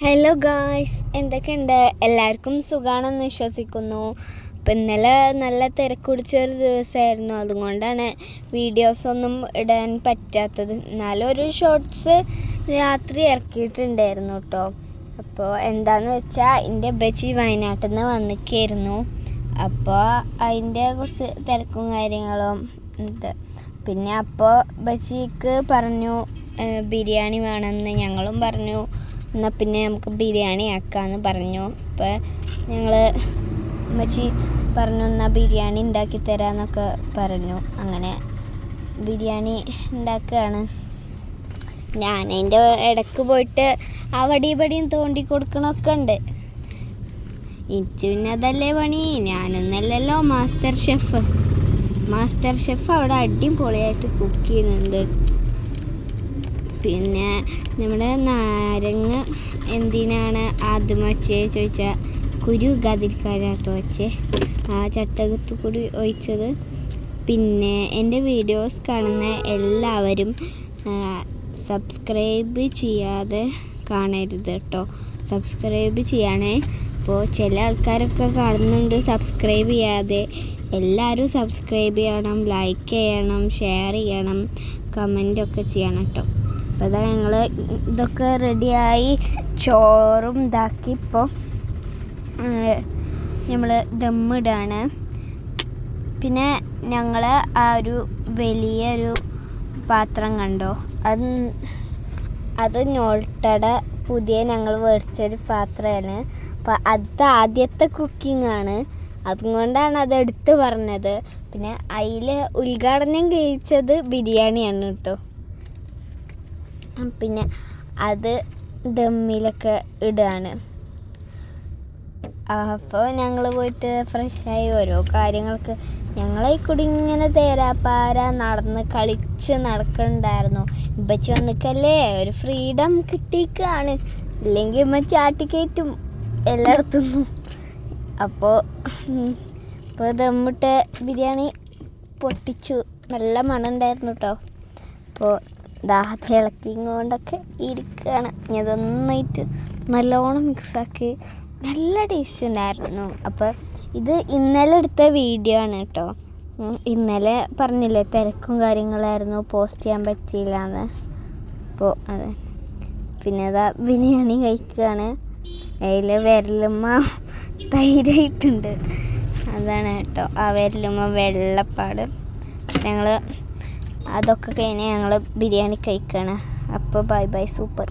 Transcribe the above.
Hello guys എന്തൊക്കെയുണ്ട്? എല്ലാവർക്കും സുഖമാണെന്ന് വിശ്വസിക്കുന്നു. അപ്പം ഇന്നലെ നല്ല തിരക്കുടിച്ചൊരു ദിവസമായിരുന്നു. അതുകൊണ്ടാണ് വീഡിയോസൊന്നും ഇടാൻ പറ്റാത്തത്. എന്നാലും ഒരു ഷോർട്സ് രാത്രി ഇറക്കിയിട്ടുണ്ടായിരുന്നു കേട്ടോ. അപ്പോൾ എന്താന്ന് വെച്ചാൽ എന്റെ ബച്ചി വയനാട്ടിൽ നിന്ന് വന്നിക്കായിരുന്നു. അപ്പോൾ അതിന്റെ കുറച്ച് തിരക്കും കാര്യങ്ങളും ഉണ്ട്. പിന്നെ അപ്പോൾ ബച്ചിക്ക് പറഞ്ഞു ബിരിയാണി വേണമെന്ന് ഞങ്ങളും പറഞ്ഞു. എന്നാൽ പിന്നെ നമുക്ക് ബിരിയാണി ആക്കാമെന്ന് പറഞ്ഞു. അപ്പോൾ ഞങ്ങൾ അമ്മച്ചി പറഞ്ഞു എന്നാൽ ബിരിയാണി ഉണ്ടാക്കി തരാമെന്നൊക്കെ പറഞ്ഞു. അങ്ങനെ ബിരിയാണി ഉണ്ടാക്കുകയാണ് ഞാൻ അതിന്റെ ഇടയ്ക്ക് പോയിട്ട് അവിടെ ഇവിടെയും തോണ്ടി കൊടുക്കണമൊക്കെ ഉണ്ട്. എനിക്ക് പിന്നെ അതല്ലേ പണി? ഞാനൊന്നല്ലല്ലോ മാസ്റ്റർ ഷെഫ്. മാസ്റ്റർ ഷെഫ് അവിടെ അടിപൊളിയായിട്ട് കുക്ക് ചെയ്യുന്നുണ്ട്. പിന്നെ നമ്മുടെ നാരങ്ങ എന്തിനാണ് ആദ്യം വച്ചേ ചോദിച്ചാൽ കുരു ഗതിരിക്കാനാട്ടോ വച്ചേ. ആ ചട്ടകത്ത് കൂടി ഒഴിച്ചത്. പിന്നെ എന്റെ വീഡിയോസ് കാണുന്ന എല്ലാവരും സബ്സ്ക്രൈബ് ചെയ്യാതെ കാണരുത് കേട്ടോ. സബ്സ്ക്രൈബ് ചെയ്യണേ. അപ്പോൾ ചില ആൾക്കാരൊക്കെ കാണുന്നുണ്ട് സബ്സ്ക്രൈബ് ചെയ്യാതെ. എല്ലാവരും സബ്സ്ക്രൈബ് ചെയ്യണം ലൈക്ക് ചെയ്യണം ഷെയർ ചെയ്യണം കമന്റൊക്കെ ചെയ്യണം കേട്ടോ. അപ്പോൾ ഇതാ ഞങ്ങൾ ഇതൊക്കെ റെഡിയായി ചോറും ഇതാക്കി ഇപ്പോൾ നമ്മൾ ദമ്മിടാണ്. പിന്നെ ഞങ്ങൾ ആ ഒരു വലിയൊരു പാത്രം കണ്ടോ? അത് അത് നോൾട്ടട പുതിയ ഞങ്ങൾ മേടിച്ചൊരു പാത്രമാണ്. അപ്പോൾ അത് ആദ്യത്തെ കുക്കിംഗ് ആണ്. അതുകൊണ്ടാണ് അത് എടുത്ത് പറഞ്ഞത്. പിന്നെ അതിൽ ഉദ്ഘാടനം കഴിച്ചത് ബിരിയാണിയാണ് കേട്ടോ. പിന്നെ അത് ദമ്മിലൊക്കെ ഇടുകയാണ് അപ്പോൾ ഞങ്ങൾ പോയിട്ട് ഫ്രഷായി ഓരോ കാര്യങ്ങൾക്ക് ഞങ്ങളെ കൂടി ഇങ്ങനെ തേരാപ്പാര നടന്ന് കളിച്ച് നടക്കണ്ടായിരുന്നു. ഇമ്പച്ചി വന്നിക്കല്ലേ ഒരു ഫ്രീഡം കിട്ടിക്കാണ്. ഇല്ലെങ്കിൽ ഇമ്മച്ചി ആട്ടിക്കയറ്റും എല്ലായിടത്തും. അപ്പോൾ ഇപ്പോൾ ദമ്മിട്ട ബിരിയാണി പൊട്ടിച്ചു. നല്ല മണം ഉണ്ടായിരുന്നു കേട്ടോ അപ്പോൾ ദാ കൊണ്ടൊക്കെ ഇരിക്കുകയാണ്. ഇനി അതൊന്നായിട്ട് നല്ലോണം മിക്സാക്കി നല്ല ടേസ്റ്റ് ഉണ്ടായിരുന്നു. അപ്പോൾ ഇത് ഇന്നലെ എടുത്ത വീഡിയോ ആണ് കേട്ടോ ഇന്നലെ പറഞ്ഞില്ലേ തിരക്കും കാര്യങ്ങളായിരുന്നു പോസ്റ്റ് ചെയ്യാൻ പറ്റിയില്ല എന്ന് അപ്പോൾ അതെ പിന്നെ അതാ ബിരിയാണി കഴിക്കുകയാണ്. അതിൽ വിരലുമ്മ തൈരായിട്ടുണ്ട്. അതാണ് കേട്ടോ ആ വിരലുമ്മ വെള്ളപ്പാട്. ഞങ്ങൾ അതൊക്കെ കഴിഞ്ഞ് ഞങ്ങൾ ബിരിയാണി കഴിക്കണം. അപ്പോൾ ബൈ ബൈ സൂപ്പർ